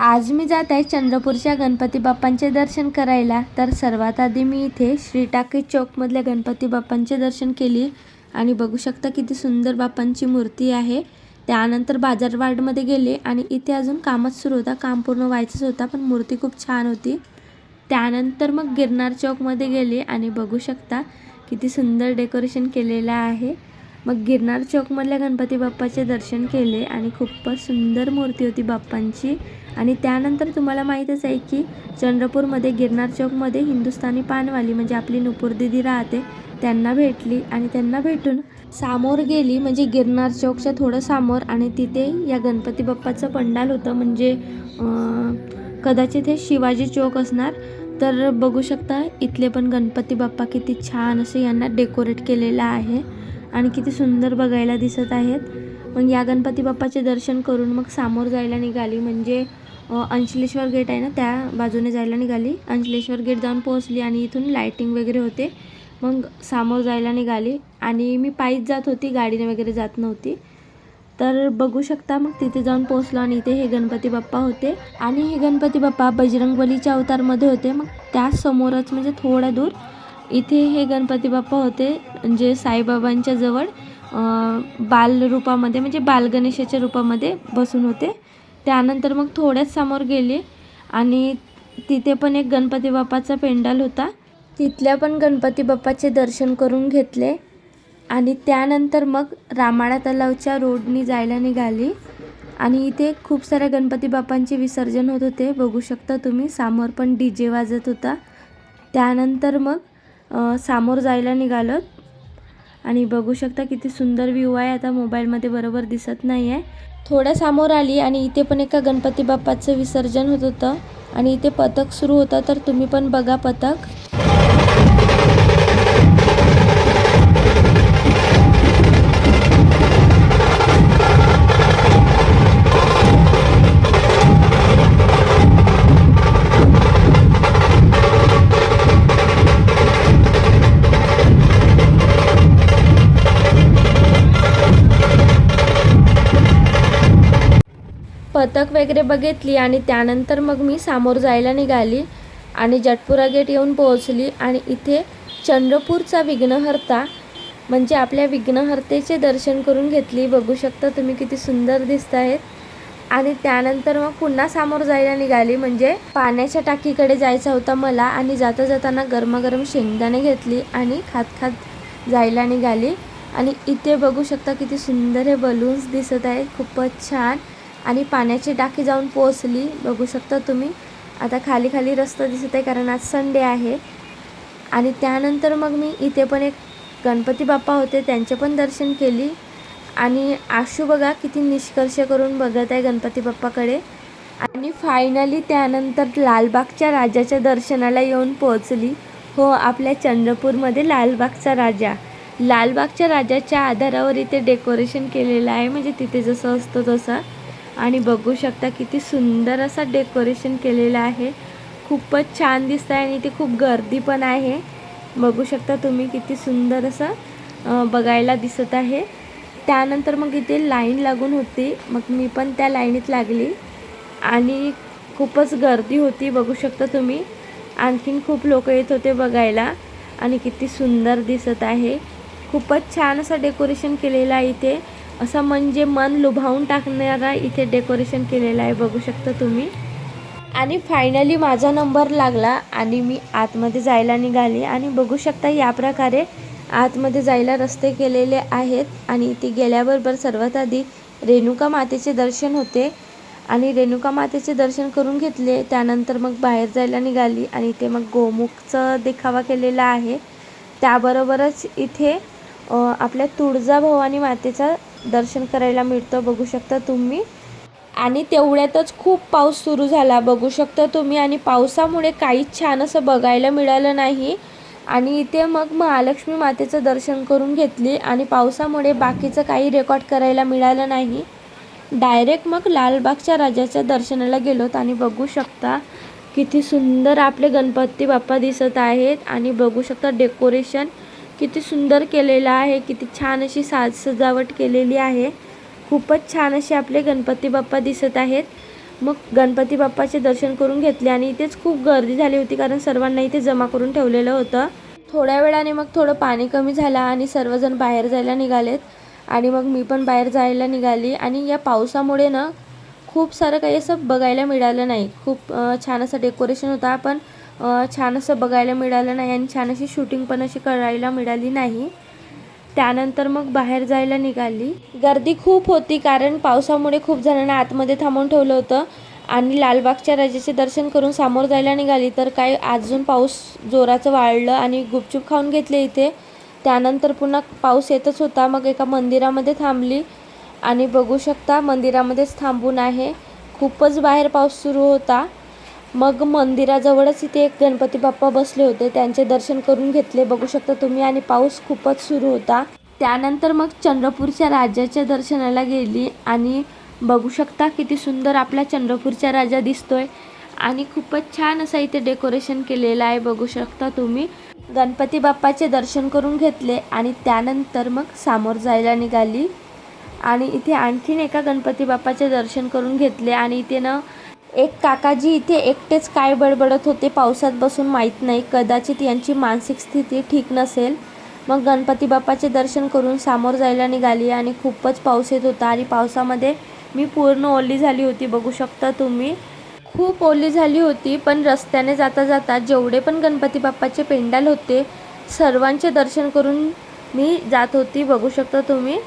आज मी जात आहे चंद्रपूरच्या गणपती बाप्पांचे दर्शन करायला. तर सर्वात आधी मी इथे श्री टाकी चौकमधल्या गणपती बाप्पांचे दर्शन केली. आणि बघू शकता किती सुंदर बाप्पांची मूर्ती आहे. त्यानंतर बाजारवाडमध्ये गेले आणि इथे अजून कामच सुरू होता. काम पूर्ण व्हायचंच होता पण मूर्ती खूप छान होती. त्यानंतर मग गिरनार चौकमध्ये गेले आणि बघू शकता किती सुंदर डेकोरेशन केलेलं आहे. मग गिरनार चौकमधल्या गणपती बाप्पाचे दर्शन केले आणि खूपच सुंदर मूर्ती होती बाप्पांची. आणि त्यानंतर तुम्हाला माहीतच आहे की चंद्रपूरमध्ये गिरनार चौकमध्ये हिंदुस्थानी पानवाली म्हणजे आपली नुपूर दिदी राहते त्यांना भेटली आणि त्यांना भेटून सामोर गेली. म्हणजे गिरनार चौकच्या थोडं समोर आणि तिथे या गणपती बाप्पाचं पंडाल होतं. म्हणजे कदाचित हे शिवाजी चौक असणार. तर बघू शकता इथले पण गणपती बाप्पा किती छान असे यांना डेकोरेट केलेलं आहे. आणि किती सुंदर बघायला दिसत आहेत. मग या गणपती बाप्पाचे दर्शन करून मग सामोर जायला निघाली. म्हणजे अंचलेश्वर गेट आहे ना त्या बाजूने जायला निघाली. अंचलेश्वर गेट जाऊन पोहोचली आणि इथून लायटिंग वगैरे होते. मग सामोर जायला निघाली. आणि मी पायीच जात होती गाडीने वगैरे जात नव्हती. तर बघू शकता मग तिथे जाऊन पोहोचलो आणि इथे हे गणपती बाप्पा होते. आणि हे गणपती बाप्पा बजरंगबलीच्या अवतारमध्ये होते. मग त्यासमोरच म्हणजे थोडा दूर इथे हे गणपती बाप्पा होते म्हणजे साईबाबांच्या जवळ बालरूपामध्ये बाल रूपामध्ये म्हणजे बालगणेशाच्या रूपामध्ये बसून होते. त्यानंतर मग थोड्याच समोर गेले आणि तिथे पण एक गणपती बाप्पाचा पेंडाल होता. तिथल्या पण गणपती बाप्पाचे दर्शन करून घेतले आणि त्यानंतर मग रामाळा तलावच्या रोडनी जायला निघाली. आणि इथे खूप साऱ्या गणपती बाप्पांचे विसर्जन होत होते. बघू शकता तुम्ही समोर पण डी जे वाजत होता. त्यानंतर मग सामोर जायला निघालो आणि बघू शकता किती सुंदर व्ह्यू आहे. आता मोबाईलमध्ये बरोबर दिसत नाही आहे थोड्या समोर आली आणि इथे पण एका गणपती बाप्पाचं विसर्जन होत होतं. आणि इथे पथक सुरू होतं तर तुम्ही पण बघा पथक. पथक वगैरे बघितली आणि त्यानंतर मग मी सामोर जायला निघाली आणि जटपुरा गेट येऊन पोहोचली आणि इथे चंद्रपूरचा विघ्नहर्ता म्हणजे आपल्या विघ्नहर्तेचे दर्शन करून घेतली. बघू शकता तुम्ही किती सुंदर दिसत आहेत आणि त्यानंतर मग पुन्हा सामोर जायला निघाली. म्हणजे पाण्याच्या टाकीकडे जायचा होता मला आणि जाता जाताना गरमागरम शेंगदाणे घेतली आणि खात खात जायला निघाली. आणि इथे बघू शकता किती सुंदर हे बलून्स दिसत आहेत. खूपच छान. आणि पाण्याची टाकी जाऊन पोचली बघू शकता तुम्ही. आता खाली खाली रस्ता दिसत आहे कारण आज संडे आहे. आणि त्यानंतर मग मी इथे पण एक गणपती बाप्पा होते त्यांचे पण दर्शन केली. आणि आशू बघा किती निष्कर्ष करून बघत आहे गणपती बाप्पाकडे. आणि फायनली त्यानंतर लालबागच्या राजाच्या दर्शनाला येऊन पोहोचली. हो आपल्या चंद्रपूरमध्ये लालबागचा राजा. लालबागच्या राजाच्या आधारावर इथे डेकोरेशन केलेलं आहे. म्हणजे तिथे जसं असतं तसं. आणि बघू शकता किती सुंदर असा डेकोरेशन केलेलं आहे. खूपच छान दिसत आहे आणि इथे खूप गर्दी पण आहे. बघू शकता तुम्ही किती सुंदर असं बघायला दिसत आहे. त्यानंतर मग इथे लाईन लागून होती. मग मी पण त्या लाईनीत लागली. आणि खूपच गर्दी होती बघू शकता तुम्ही. आणखीन खूप लोक येत होते बघायला. आणि किती सुंदर दिसत आहे. खूपच छान असं डेकोरेशन केलेलं आहे इथे. असं म्हणजे मन लुभावून टाकणारा इथे डेकोरेशन केलेलं आहे बघू शकता तुम्ही. आणि फायनली माझा नंबर लागला आणि मी आतमध्ये जायला निघाली. आणि बघू शकता या प्रकारे आतमध्ये जायला रस्ते केलेले आहेत. आणि इथे गेल्याबरोबर सर्वात आधी रेणुका मातेचे दर्शन होते. आणि रेणुका मातेचे दर्शन करून घेतले. त्यानंतर मग बाहेर जायला निघाली. आणि इथे मग गोमुखचं देखावा केलेला आहे. त्याबरोबरच इथे आपल्या तुळजाभवानी मातेचा दर्शन करायला मिळतं बघू शकता तुम्ही. आणि तेवढ्यातच खूप पाऊस सुरू झाला बघू शकता तुम्ही. आणि पावसामुळे काहीच छान असं बघायला मिळालं नाही. आणि इथे मग महालक्ष्मी मातेचं दर्शन करून घेतली. आणि पावसामुळे बाकीचं काही रेकॉर्ड करायला मिळालं नाही. डायरेक्ट मग लालबागच्या राजाच्या दर्शनाला गेलोत. आणि बघू शकता किती सुंदर आपले गणपती बाप्पा दिसत आहेत. आणि बघू शकता डेकोरेशन. किती सुंदर केलेलं आहे किती छान अशी साज सजावट केलेली आहे. खूपच छान असे आपले गणपती बाप्पा दिसत आहेत. मग गणपती बाप्पाचे दर्शन करून घेतले आणि इथेच खूप गर्दी झाली होती कारण सर्वांना इथे जमा करून ठेवलेलं होतं. थोड्या वेळाने मग थोडं पाणी कमी झालं आणि सर्वजण बाहेर जायला निघालेत. आणि मग मी पण बाहेर जायला निघाली आणि या पावसामुळे ना खूप सारं काही असं बघायला मिळालं नाही. खूप छान असं डेकोरेशन होता. पण छान असं बघायला मिळालं नाही आणि छान अशी शूटिंग पण अशी करायला मिळाली नाही. त्यानंतर मग बाहेर जायला निघाली. गर्दी खूप होती कारण पावसामुळे खूप जणांना आतमध्ये थांबवून ठेवलं होतं आणि लालबागच्या राजाचे दर्शन करून समोर जायला निघाली. तर काय अजून पाऊस जोराचं वाढलं आणि गुपचूप खाऊन घेतले इथे. त्यानंतर पुन्हा पाऊस येतच होता. मग एका मंदिरामध्ये थांबली आणि बघू शकता मंदिरामध्येच थांबून आहे. खूपच बाहेर पाऊस सुरू होता. मग मंदिराजवळच इथे एक गणपती बाप्पा बसले होते. त्यांचे दर्शन करून घेतले. बघू शकता तुम्ही आणि पाऊस खूपच सुरू होता. त्यानंतर मग चंद्रपूरच्या राजाच्या दर्शनाला गेली आणि बघू शकता किती सुंदर आपला चंद्रपूरचा राजा दिसतोय. आणि खूपच छान असं इथे डेकोरेशन केलेलं आहे बघू शकता तुम्ही. गणपती बाप्पाचे दर्शन करून घेतले आणि त्यानंतर मग समोर जायला निघाली. आणि इथे आणखीन एका गणपती बाप्पाचे दर्शन करून घेतले आणि इथे ना एक काकाजी इथे एकटेच काय बडबडत होते पावसात बसून माहीत नाही. कदाचित यांची मानसिक स्थिती ठीक नसेल. मग गणपती बाप्पाचे दर्शन करून सामोर जायला निघाली आणि खूपच पाऊस येत होता आणि पावसामध्ये मी पूर्ण ओली झाली होती. बघू शकता तुम्ही. खूप ओली झाली होती पण रस्त्याने जाता जाता जेवढे पण गणपती बाप्पाचे पेंडाल होते सर्वांचे दर्शन करून मी जात होती. बघू शकता तुम्ही.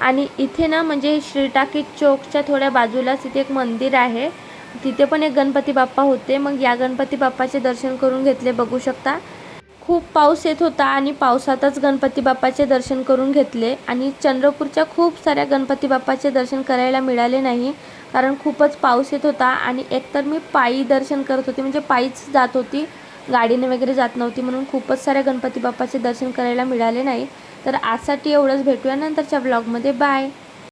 आणि इथे ना म्हणजे श्रीटाकी चौकच्या थोड्या बाजूलाच इथे एक मंदिर आहे. तिथे पण एक गणपती बाप्पा होते. मग या गणपती बाप्पाचे दर्शन करून घेतले. बघू शकता. खूप पाऊस येत होता आणि पावसातच गणपती बाप्पाचे दर्शन करून घेतले. आणि चंद्रपूरच्या खूप साऱ्या गणपती बाप्पाचे दर्शन करायला मिळाले नाही. कारण खूपच पाऊस येत होता आणि एकतर मी पायी दर्शन करत होते. म्हणजे पायीच जात होती. गाडीने वगैरे जात नव्हती म्हणून खूपच साऱ्या गणपती बाप्पाचे दर्शन करायला मिळाले नाही. तर आजसाठी एवढंच. भेटूया नंतरच्या ब्लॉगमध्ये बाय